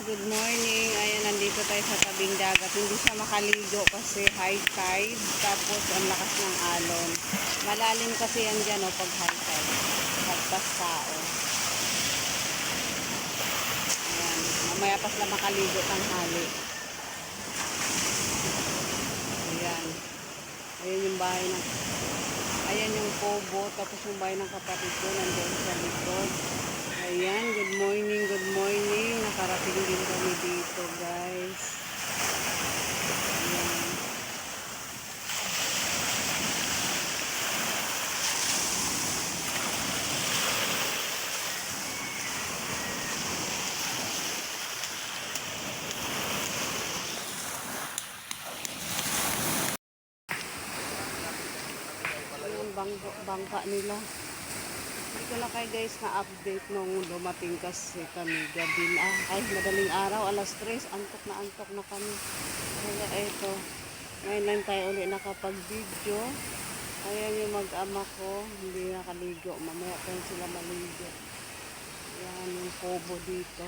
good morning. Ayan, nandito tayo sa tabing dagat. Hindi siya makaligo kasi high tide. Tapos ang lakas ng alon. Malalim kasi yan dyan oh, pag high tide. Pagpas tao. Ayan, mamaya pa sila makaligo tanghali. Ayan. Ayan yung bahay ng... Ayan yung kubo. Tapos yung bahay ng kapatid ko nandiyan sa likod. Ayan, good morning, good morning. Nakarating din dito, guys. Ayan, bangka, bangka nila. Hindi na kayo guys na-update nung dumating kasi kami gabi na. Ay, madaling araw, alas 3, antok na antok na kami. Kaya eto, ngayon lang tayo ulit nakapag-video. Ayan yung mag-ama ko, hindi nakaligo. Mamaya yun sila maligo. Ayan yung kobo dito.